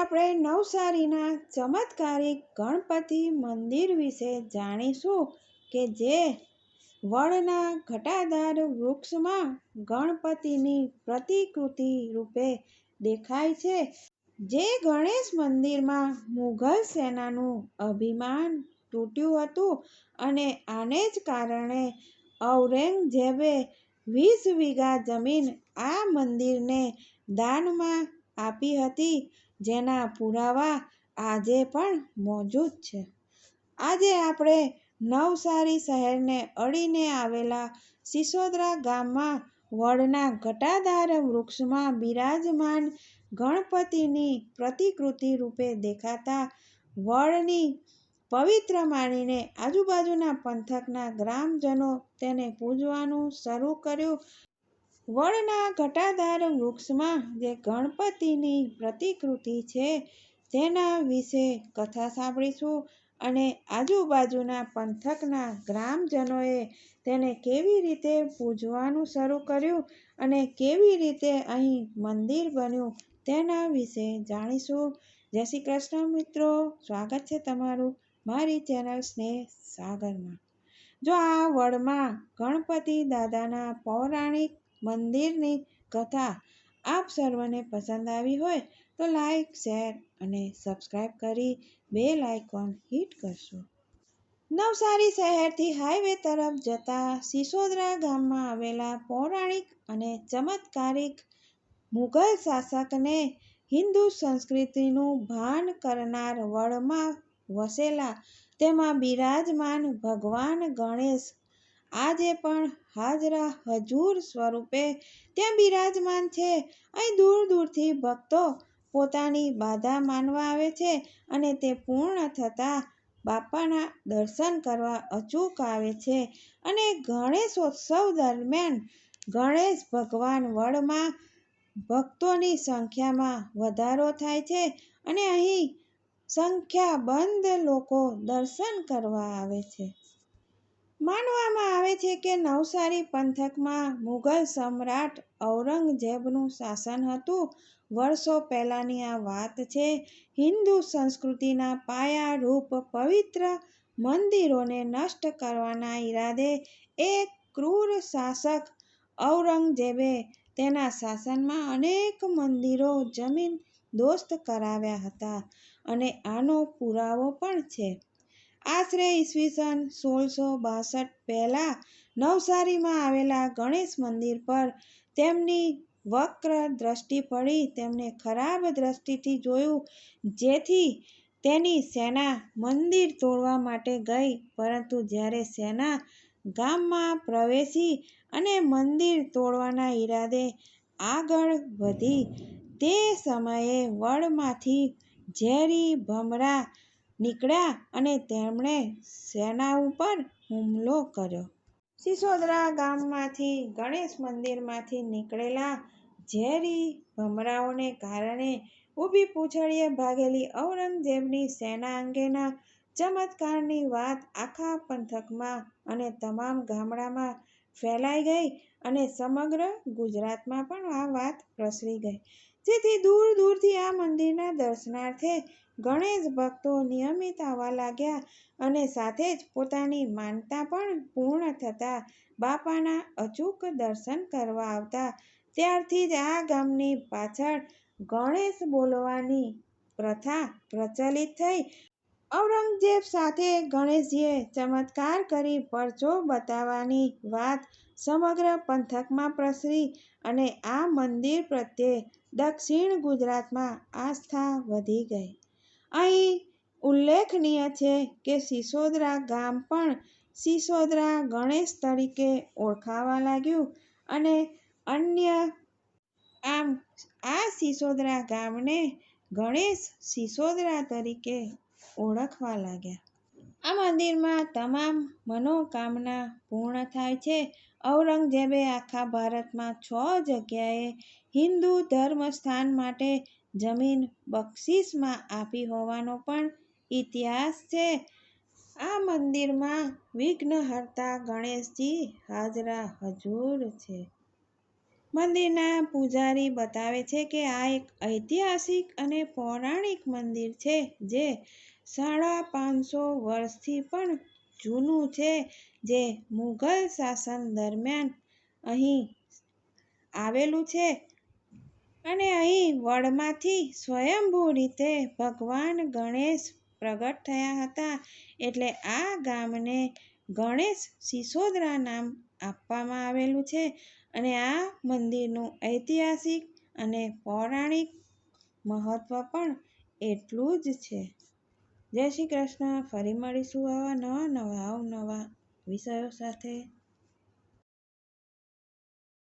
આપણે નવસારીના ચમત્કારિક ગણપતિ મંદિર વિશે જાણીશું કે જે વડના ઘટાદાર વૃક્ષમાં ગણપતિની પ્રતિકૃતિ રૂપે દેખાય છે, જે ગણેશ મંદિરમાં મુઘલ સેનાનું અભિમાન તૂટ્યું હતું અને આને જ કારણે ઔરંગઝેબે વીસ વીઘા જમીન આ મંદિરને દાનમાં આપી હતી. જેના પુરાવા આજે પણ મોજૂદ છે. આજે આપણે નવસારી શહેરને અડીને આવેલા સિસોદરા ગામમાં વડના ઘટાદાર વૃક્ષમાં બિરાજમાન ગણપતિની પ્રતિકૃતિ રૂપે દેખાતા વડની પવિત્ર માનીને આજુબાજુના પંથકના ગ્રામજનો તેને પૂજવાનું શરૂ કર્યું. વડના ઘટાદાર વૃક્ષમાં જે ગણપતિની પ્રતિકૃતિ છે, તેના વિશે કથા સાંભળીશું અને આજુબાજુના પંથકના ગ્રામજનોએ તેને કેવી રીતે પૂજવાનું શરૂ કર્યું અને કેવી રીતે અહીં મંદિર બન્યું તેના વિશે જાણીશું. જય શ્રી કૃષ્ણ મિત્રો, સ્વાગત છે તમારું મારી ચેનલ સ્નેહ સાગરમાં. જો આ વડમાં ગણપતિ દાદાના પૌરાણિક મંદિરની કથા આપ સર્વને પસંદ આવી હોય તો લાઈક શેર અને સબસ્ક્રાઈબ કરી બેલ આઇકોન હિટ કરશો. નવસારી શહેરથી હાઈવે તરફ જતા સિસોદરા ગામમાં આવેલા પૌરાણિક અને ચમત્કારિક મુઘલ શાસકને હિન્દુ સંસ્કૃતિનું ભાન કરનાર વડમાં વસેલા તેમાં બિરાજમાન ભગવાન ગણેશ આજે પણ હાજરા હજુર સ્વરૂપે ત્યાં બિરાજમાન છે. અહીં દૂર દૂરથી ભક્તો પોતાની બાધા માનવા આવે છે અને તે પૂર્ણ થતાં બાપાના દર્શન કરવા અચૂક આવે છે અને ગણેશોત્સવ દરમિયાન ગણેશ ભગવાન વડમાં ભક્તોની સંખ્યામાં વધારો થાય છે અને અહીં સંખ્યાબંધ લોકો દર્શન કરવા આવે છે. માનવામાં આવે છે કે નવસારી પંથકમાં મુઘલ સમ્રાટ ઔરંગઝેબનું શાસન હતું. વર્ષો પહેલાંની આ વાત છે. હિન્દુ સંસ્કૃતિના પાયારૂપ પવિત્ર મંદિરોને નષ્ટ કરવાના ઈરાદે એક ક્રૂર શાસક ઔરંગઝેબે તેના શાસનમાં અનેક મંદિરો જમીન દોસ્ત કરાવ્યા હતા. અને આનો પુરાવો પણ છે. આશરે ઈસવીસન સોળસો બાસઠ પહેલાં નવસારીમાં આવેલા ગણેશ મંદિર પર તેમની વક્ર દ્રષ્ટિ પડી. તેમણે ખરાબ દ્રષ્ટિથી જોયું, જેથી તેની સેના મંદિર તોડવા માટે ગઈ. પરંતુ જ્યારે સેના ગામમાં પ્રવેશી અને મંદિર તોડવાના ઈરાદે આગળ વધી, તે સમયે વડમાંથી ઝેરી ભમરા નીકળ્યા અને તેમણે સેના ઉપર હુમલો કર્યો. સિસોદરા ગામમાંથી, ગણેશ મંદિરમાંથી નીકળેલા ઝેરી ભમરાઓને કારણે ઊભી પૂંછડીએ ભાગેલી ઔરંગઝેબની સેના અંગેના ચમત્કારની વાત આખા પંથકમાં અને તમામ ગામડામાં ફેલાઈ ગઈ અને સમગ્ર ગુજરાતમાં પણ આ વાત પ્રસરી ગઈ. જેથી દૂર દૂરથી આ મંદિરના દર્શનાર્થે ગણેશ ભક્તો નિયમિત આવવા લાગ્યા અને સાથે જ પોતાની માનતા પણ પૂર્ણ થતાં બાપાના અચૂક દર્શન કરવા આવતા. ત્યારથી જ આ ગામની પાછળ ગણેશ બોલવાની પ્રથા પ્રચલિત થઈ. ઔરંગઝેબ સાથે ગણેશજીએ ચમત્કાર કરી પરચો બતાવવાની વાત સમગ્ર પંથકમાં પ્રસરી અને આ મંદિર પ્રત્યે દક્ષિણ ગુજરાતમાં આસ્થા વધી ગઈ. અહીં ઉલ્લેખનીય છે કે સિસોદરા ગામ પણ સિસોદરા ગણેશ તરીકે ઓળખાવા લાગ્યું અને અન્ય આમ આ સિસોદરા ગામને ગણેશ સિસોદરા તરીકે ઓળખવા લાગ્યા. આ મંદિરમાં તમામ મનોકામના પૂર્ણ થાય છે. ઔરંગઝેબે આખા ભારતમાં છ જગ્યાએ હિન્દુ ધર્મ સ્થાન માટે જમીન બક્ષિસમાં આપી હોવાનો પણ ઇતિહાસ છે. આ મંદિરમાં વિઘ્નહર્તા ગણેશજી હાજરા હજુર છે. મંદિરના પૂજારી બતાવે છે કે આ એક ઐતિહાસિક અને પૌરાણિક મંદિર છે, જે સાડા પાંચસો વર્ષથી પણ જૂનું છે, જે મુઘલ શાસન દરમિયાન અહીં આવેલું છે. અને અહીં વડમાંથી સ્વયંભૂ રીતે ભગવાન ગણેશ પ્રગટ થયા હતા, એટલે આ ગામને ગણેશ સિસોદરા નામ આપવામાં આવેલું છે. અને આ મંદિરનું ઐતિહાસિક અને પૌરાણિક મહત્ત્વ પણ એટલું જ છે. જય શ્રી કૃષ્ણ. ફરી મળીશું આવા નવા નવા અવનવા વિષયો સાથે.